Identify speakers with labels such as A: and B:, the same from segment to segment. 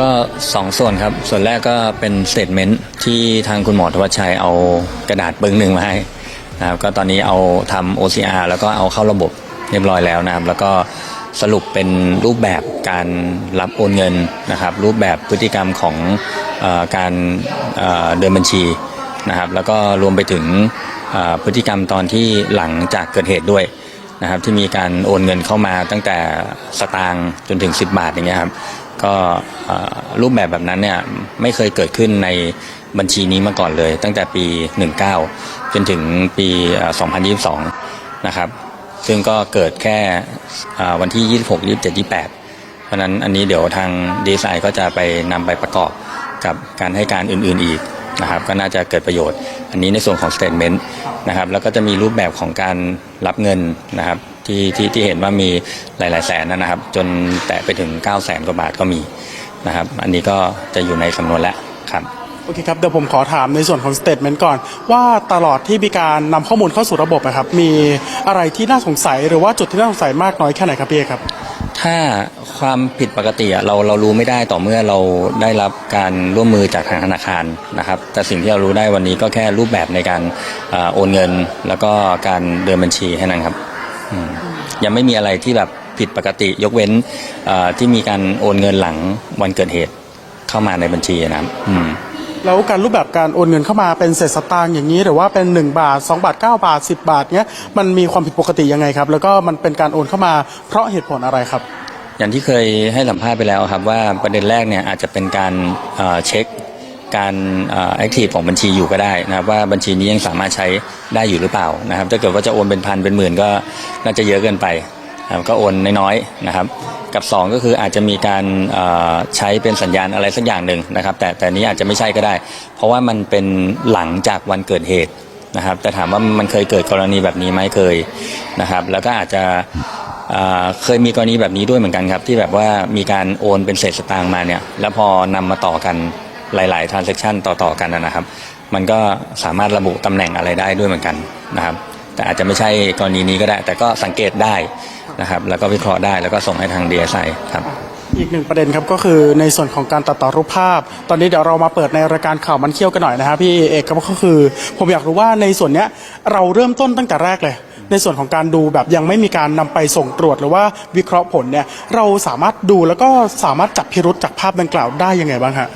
A: ก็สองส่วนครับ ส่วนแรกก็เป็นสเตทเมนต์ที่ทางคุณหมอธวัชชัยเอากระดาษปึ้งหนึ่งมาให้นะครับก็ตอนนี้เอาทำ OCR แล้วก็เอาเข้าระบบเรียบร้อยแล้วนะครับ แล้วก็สรุปเป็นรูปแบบการรับโอนเงินนะครับ รูปแบบพฤติกรรมของออการเเดินบัญชีนะครับ แล้วก็รวมไปถึงพฤติกรรมตอนที่หลังจากเกิดเหตุด้วยนะครับ ที่มีการโอนเงินเข้ามาตั้งแต่สตางค์จนถึง 10 บาทอย่างเงี้ยครับ ก็รูปแบบแบบนั้นเนี่ยไม่เคยเกิดขึ้นในบัญชีนี้มาก่อนเลย ตั้งแต่ปี 19 จนถึงปีเอ่อ2022 นะครับ ซึ่งก็เกิดแค่เอ่อวันที่ 26 27 28 เพราะฉะนั้นอันนี้เดี๋ยวทางดีไซน์ก็จะไปนำไปประกอบกับการให้การอื่นๆอีกนะครับก็น่าจะเกิดประโยชน์ อันนี้ในส่วนของ statement นะครับแล้วก็จะมีรูปแบบของการรับเงินนะครับ ที่ที่ที่เห็นว่ามีหลาย ๆ แสนนะครับ จนแตะไปถึง 9 0 0แสนกว่าบาทก็มีนะครับ อันนี้ก็จะอยู่ในสำนวนแล้วครับ
B: โอเคครับ เดี๋ยวผมขอถามในส่วนของสเต t เมนต์ก่อน ว่าตลอดที่มีการนำข้อมูลเข้าสู่ระบบนะครับ มีอะไรที่น่าสงสัยหรือว่าจุดที่น่าสงสัยมากน้อยแค่ไหนครับพี่เอกครับ
A: ถ้าความผิดปกติอะเราเรารู้ไม่ได้ต่อเมื่อเราได้รับการร่วมมือจากทางธนาคารนะครับ แต่สิ่งที่เรารู้ได้วันนี้ก็แค่รูปแบบในการเอ่อโอนเงิน แล้วก็การเดินบัญชีแค่นั้นครับอืม ยังไม่มีอะไรที่แบบผิดปกติยกเว้นเอ่อที่มีการโอนเงินหลังวันเกิดเหตุเข้ามาในบัญชีนะครับอืม
B: แล้วการรูปแบบการโอนเงินเข้ามาเป็นเศษสตางค์อย่างนี้หรือว่าเป็น 1 บาท 2 บาท 9 บาท 10 บาทเนี้ยมันมีความผิดปกติยังไงครับ แล้วก็มันเป็นการโอนเข้ามาเพราะเหตุผลอะไรครับ
A: อย่างที่เคยให้สัมภาษณ์ไปแล้วครับว่าประเด็นแรกเนี่ยอาจจะเป็นการเอ่อเช็ค การแอคทีฟของบัญชีอยู่ก็ได้นะครับว่าบัญชีนี้ยังสามารถใช้ได้อยู่หรือเปล่านะครับ ถ้าเกิดว่าจะโอนเป็นพันเป็นหมื่นก็น่าจะเยอะเกินไปก็โอนน้อยๆนะครับ กับ 2 ก็คืออาจจะมีการใช้เป็นสัญญาณอะไรสักอย่างหนึ่งนะครับ แต่แต่นี้อาจจะไม่ใช่ก็ได้ เพราะว่ามันเป็นหลังจากวันเกิดเหตุนะครับ แต่ถามว่ามันเคยเกิดกรณีแบบนี้ไหมเคยนะครับ แล้วก็อาจจะเคยมีกรณีแบบนี้ด้วยเหมือนกันครับ ที่แบบว่ามีการโอนเป็นเศษสตางค์มาเนี่ยแล้วพอนำมาต่อกัน หลาย ๆ transaction ต่อ ๆ กันนะครับ มันก็สามารถระบุตำแหน่งอะไรได้ด้วยเหมือนกันนะครับ แต่อาจจะไม่ใช่กรณีนี้ก็ได้ แต่ก็สังเกตได้นะครับ แล้วก็วิเคราะห์ได้แล้วก็ส่งให้ทาง DSI ครับ
B: อีกหนึ่งประเด็นครับก็คือในส่วนของการตัดต่อรูปภาพ ตอนนี้เดี๋ยวเรามาเปิดในรายการข่าวมันเขี้ยวกันหน่อยนะครับพี่เอกครับก็คือ ผมอยากรู้ว่าในส่วนเนี้ยเราเริ่มต้นตั้งแต่แรกเลย ในส่วนของการดูแบบยังไม่มีการนำไปส่งตรวจหรือว่าวิเคราะห์ผลเนี่ยเราสามารถดูแล้วก็สามารถจับพิรุษจากภาพดังกล่าวได้ยังไงบ้างฮะ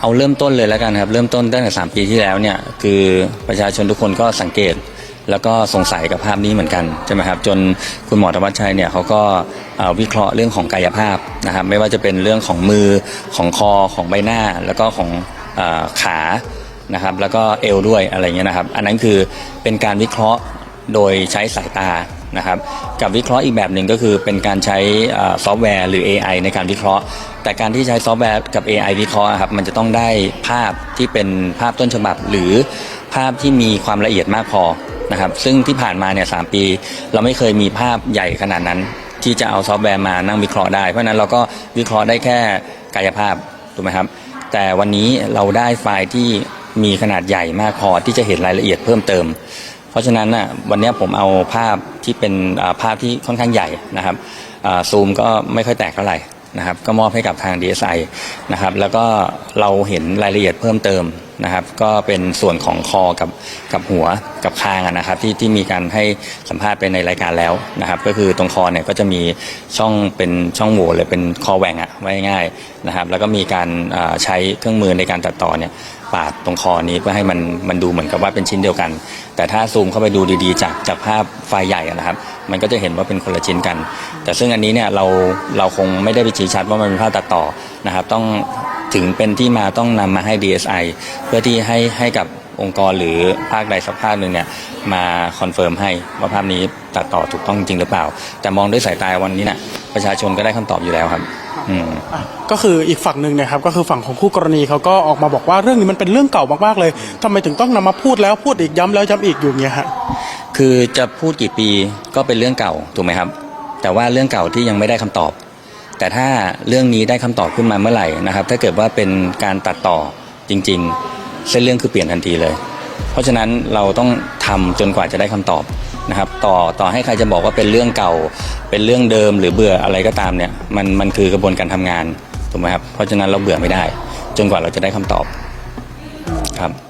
A: เอาเริ่มต้นเลยแล้วกันครับ เริ่มต้นตั้งแต่3ปีที่แล้วเนี่ยคือประชาชนทุกคนก็สังเกต แล้วก็สงสัยกับภาพนี้เหมือนกันใช่ไหมครับจนคุณหมอธวัชชัยเนี่ยเขาก็วิเคราะห์เรื่องของกายภาพนะครับ ไม่ว่าจะเป็นเรื่องของมือของคอของใบหน้า แล้วก็ของอขานะครับแล้วก็เอวด้วยอะไรเงี้ยนะครับ อันนั้นคือเป็นการวิเคราะห์ โดยใช้สายตานะครับกับวิเคราะห์อีกแบบหนึ่งก็คือเป็นการใช้ซอฟต์แวร์หรือ AI ในการวิเคราะห์ แต่การที่ใช้ซอฟต์แวร์กับ AI วิเคราะห์ครับมันจะต้องได้ภาพที่เป็นภาพต้นฉบับ หรือภาพที่มีความละเอียดมากพอนะครับซึ่งที่ผ่านมาเนี่ยสามปี เราไม่เคยมีภาพใหญ่ขนาดนั้น ที่จะเอาซอฟต์แวร์มานั่งวิเคราะห์ได้ เพราะนั้นเราก็วิเคราะห์ได้แค่กายภาพถูกไหมครับแต่วันนี้เราได้ไฟล์ที่มีขนาดใหญ่มากพอที่จะเห็นรายละเอียดเพิ่มเติม เพราะฉะนั้นน่ะวันนี้ผมเอาภาพที่เป็นภาพที่ค่อนข้างใหญ่นะครับซูมก็ไม่ค่อยแตกเท่าไหร่นะครับก็มอบให้กับทาง DSI นะครับแล้วก็เราเห็นรายละเอียดเพิ่มเติม นะครับ ก็เป็นส่วนของคอกับกับหัวกับคางนะครับ ที่ที่มีการให้สัมภาษณ์ไปในรายการแล้วนะครับ ก็คือตรงคอเนี่ยก็จะมีช่องเป็นช่องโหว่เลยเป็นคอแหว่งอะไว้ง่ายนะครับ แล้วก็มีการใช้เครื่องมือในการตัดต่อเนี่ยปาดตรงคอนี้เพื่อให้มันมันดูเหมือนกับว่าเป็นชิ้นเดียวกัน แต่ถ้าซูมเข้าไปดูดีๆ จากจากภาพไฟล์ใหญ่นะครับ มันก็จะเห็นว่าเป็นคนละชิ้นกัน แต่ซึ่งอันนี้เนี่ยเราเราคงไม่ได้ไปชี้ชัดว่ามันเป็นภาพตัดต่อนะครับ ต้อง ถึงเป็นที่มาต้องนำมาให้ DSI เพื่อที่ให้ให้กับองค์กรหรือภาคใดสักภาคหนึ่งเนี่ยมาคอนเฟิร์มให้ว่าภาพนี้ตัดต่อถูกต้องจริงหรือเปล่า แต่มองด้วยสายตาวันนี้นะประชาชนก็ได้คำตอบอยู่แล้วครับ อืม
B: อะก็คืออีกฝั่งหนึ่งเนะครับก็คือฝั่งของคู่กรณีเขาก็ออกมาบอกว่าเรื่องนี้มันเป็นเรื่องเก่ามากๆเลยทำไมถึงต้องนำมาพูดแล้วพูดอีกย้ำแล้วย้ำอีกอยู่อย่างเงี้ยฮะ
A: คือจะพูดกี่ปีก็เป็นเรื่องเก่าถูกไหมครับ แต่ว่าเรื่องเก่าที่ยังไม่ได้คำตอบ แต่ถ้าเรื่องนี้ได้คำตอบขึ้นมาเมื่อไหร่นะครับ ถ้าเกิดว่าเป็นการตัดต่อจริง ๆ เส้นเรื่องคือเปลี่ยนทันทีเลย เพราะฉะนั้นเราต้องทำจนกว่าจะได้คำตอบนะครับ ต่อต่อให้ใครจะบอกว่าเป็นเรื่องเก่า เป็นเรื่องเดิมหรือเบื่ออะไรก็ตามเนี่ยมันมันคือกระบวนการทำงานถูกไหมครับเพราะฉะนั้นเราเบื่อไม่ได้ จนกว่าเราจะได้คำตอบครับ